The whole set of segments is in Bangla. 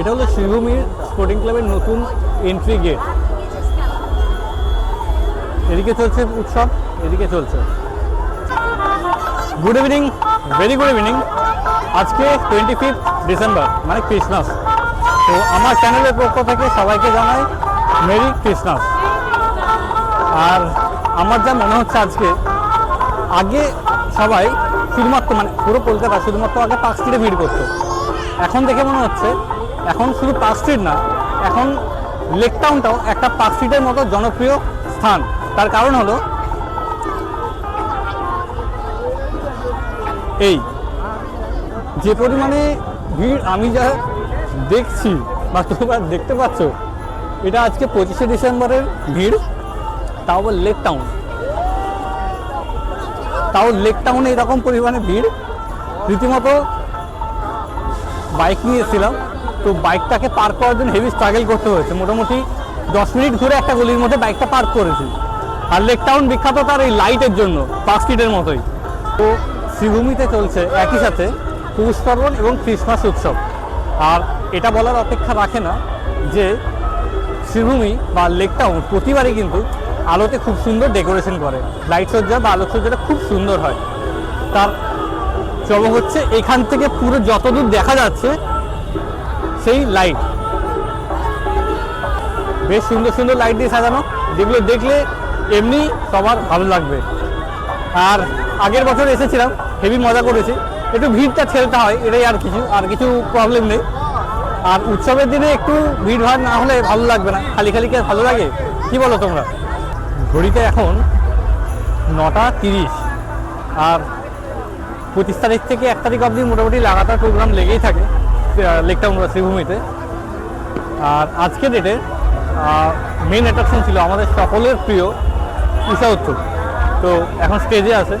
এটা হলো শ্রীভূমির স্পোর্টিং ক্লাবের নতুন এন্ট্রি গেট এদিকে চলছে উৎসব, এদিকে চলছে। Good evening very good evening আজকে টোয়েন্টি ফিফথ ডিসেম্বর মানে ক্রিসমাস তো আমার চ্যানেলের পক্ষ থেকে সবাইকে জানাই মেরি ক্রিসমাস আর আমার যা মনে হচ্ছে আজকে, আগে সবাই শুধুমাত্র মানে পুরো কলকাতা শুধুমাত্র আগে পার্ক স্ট্রিটে ভিড় করতো। এখন দেখে মনে হচ্ছে এখন শুধু পার্ক স্ট্রিট না, এখন লেক টাউনটাও একটা পার্ক স্ট্রিটের মতো জনপ্রিয় স্থান। তার কারণ হলো, এই যে পরিমাণে ভিড় আমি যা দেখছি বা তোমরা দেখতে পাচ্ছ, এটা আজকে পঁচিশে ডিসেম্বরের ভিড়, তাও আবার লেক টাউন তাও লেক টাউনে এরকম পরিমাণে ভিড়। রীতিমতো বাইক নিয়ে এসেছিলাম। তো বাইকটাকে পার্ক করার জন্য হেভি স্ট্রাগল করতে হয়েছে। মোটামুটি দশ মিনিট ঘুরে একটা গলির মধ্যে বাইকটা পার্ক করেছি। আর লেক টাউন বিখ্যাত তার এই লাইটের জন্য পাঁচ স্ট্রিটের মতোই। তো শ্রীভূমিতে চলছে, একই সাথে পৌষ পার্বণ এবং ক্রিসমাস উৎসব। আর এটা বলার অপেক্ষা রাখে না যে শ্রীভূমি বা লেক টাউন প্রতিবারই কিন্তু আলোতে খুব সুন্দর ডেকোরেশন করে। লাইট সজ্জা বা আলোকসজ্জাটা খুব সুন্দর হয়। তার চমক হচ্ছে এখান থেকে পুরো যতদূর দেখা যাচ্ছে সেই লাইট বেশ সুন্দর সুন্দর লাইট দিয়ে সাজানো। যেগুলো দেখলে এমনি সবার ভালো লাগবে। আর আগের বছর এসেছিলাম হেভি মজা করেছি। একটু ভিড়টা ঠেলতে হয়, এটাই আর কিছু আর কিছু প্রবলেম নেই। আর উৎসবের দিনে একটু ভিড় ভাড় না হলে ভালো লাগবে না। খালি খালি কি ভালো লাগে? কি বলো তোমরা? ঘড়িতে এখন নটা তিরিশ। আর পঁচিশ তারিখ থেকে এক তারিখ অবধি মোটামুটি লাগাতার প্রোগ্রাম লেগেই থাকে। লেকটাউন বা শ্রীভূমিতে আর আজকে ডেটে মেন অ্যাট্রাকশন ছিল আমাদের সকলের প্রিয় ঈশা উত্তর তো এখন স্টেজে আছে।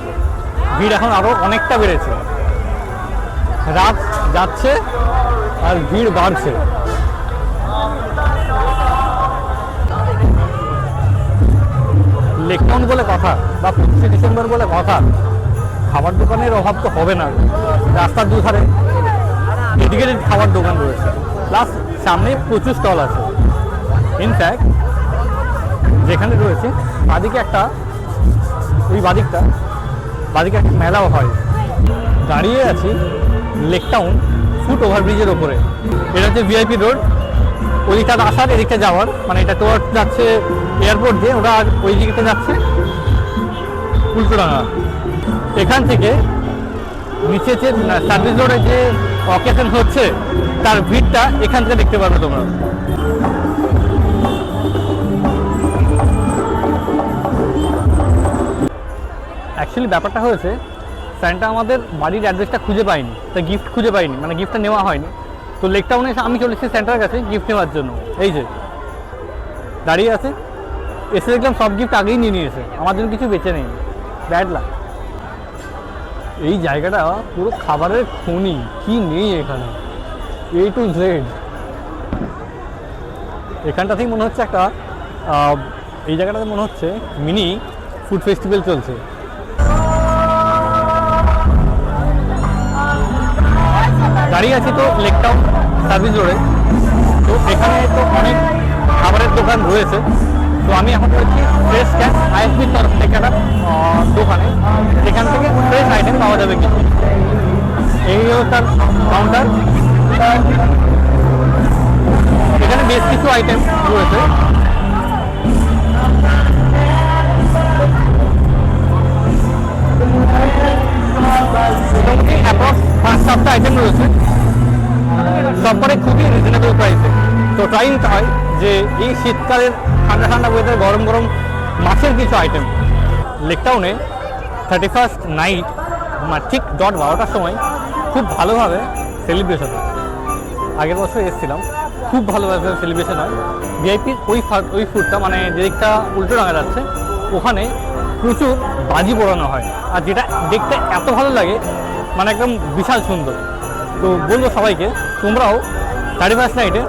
ভিড় এখন আরও অনেকটা বেড়েছে। রাত যাচ্ছে আর ভিড় বাড়ছে। লেকটাউন বলে কথা বা পঁচিশে ডিসেম্বর বলে কথা, খাবার দোকানের অভাব তো হবে না। রাস্তার দুধারে ডেডিকেটেড খাবার দোকান রয়েছে। প্লাস সামনে প্রচুর স্টল আছে। ইনফ্যাক্ট যেখানে রয়েছে, বাদিকে একটা, ওই বাদিকটা, বাদিকে একটা মেলাও হয়। দাঁড়িয়ে আছি লেক টাউন ফুট ওভারব্রিজের ওপরে। এটা হচ্ছে ভিআইপি রোড ওই দিকটা আসার এদিকটা যাওয়ার মানে এটা তোর যাচ্ছে এয়ারপোর্ট দিয়ে ওরা আর ওই দিকটা যাচ্ছে উল্টোডাঙ্গা। এখান থেকে নিচে যে সার্ভিস রোডে যে অকেশন হচ্ছে, তার ভিড়টা এখান থেকে দেখতে পারবে তোমরা। অ্যাকচুয়ালি ব্যাপারটা হয়েছে স্যান্টা আমাদের বাড়ির অ্যাড্রেসটা খুঁজে পাইনি তা গিফট খুঁজে পাইনি মানে গিফটটা নেওয়া হয়নি। তো লেক টাউনে এসে আমি চলে এসেছি সেন্টারের কাছে গিফট নেওয়ার জন্য। এই যে, দাঁড়িয়ে আছে, এসে দেখলাম সব গিফট আগেই নিয়ে নিয়েছে, আমার জন্য কিছু বেঁচে নেই। ব্যাড লাগ এই জায়গাটা পুরো খাবারের খনি, কি নেই এখানে? এ টু জেড এখানটাতেই মনে হচ্ছে একটা এই জায়গাটাতে মনে হচ্ছে মিনি ফুড ফেস্টিভ্যাল চলছে। দাঁড়িয়ে আছি তো লেক টাউন সার্ভিস রোডে। তো এখানে তো অনেক খাবারের দোকান রয়েছে। তো আমি এখন রয়েছি ফ্রেশ ক্যাশ আইএসবির তরফ থেকে একটা দোকানে। যেখান থেকে ফ্রেশ আইটেম পাওয়া যাবে কিছু। এই তার কাউন্টার এখানে বেশ কিছু আইটেম রয়েছে। মোটামুটি পাঁচ সাতটা আইটেম রয়েছে। সবকটাই খুবই রিজনেবল প্রাইসে তো ট্রাই নিতে হয়। যে এই শীতকালের ঠান্ডা ঠান্ডা ওয়েদার গরম গরম মাছের কিছু আইটেম লেকটাউনে থার্টি ফার্স্ট নাইট ঠিক ডট বারোটার সময় খুব ভালোভাবে সেলিব্রেশন হয়। আগের বছর এসেছিলাম, খুব ভালোভাবে সেলিব্রেশন হয়। ভিআইপির ওই ওই ফুডটা মানে যেদিকটা উল্টো রাঙা যাচ্ছে, ওখানে প্রচুর বাজি পোড়ানো হয়। আর যেটা দেখতে এত ভালো লাগে মানে একদম বিশাল সুন্দর। তো বলব সবাইকে, তোমরাও থার্টি ফার্স্ট নাইটে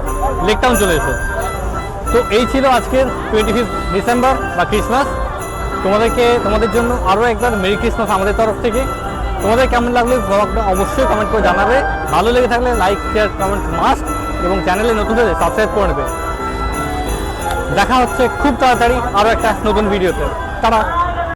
লেকটাউন চলে এসো। তো এই ছিল আজকের টোয়েন্টি ফিফথ ডিসেম্বর বা ক্রিসমাস তোমাদেরকে, তোমাদের জন্য আরও একবার মেরি ক্রিসমাস আমাদের তরফ থেকে। তোমাদের কেমন লাগলে ব্লগটা অবশ্যই কমেন্ট করে জানাবে। ভালো লেগে থাকলে লাইক শেয়ার কমেন্ট মাস্ট এবং চ্যানেলে নতুন হলে সাবস্ক্রাইব করে নেবে। দেখা হচ্ছে খুব তাড়াতাড়ি আরও একটা নতুন ভিডিওতে তারা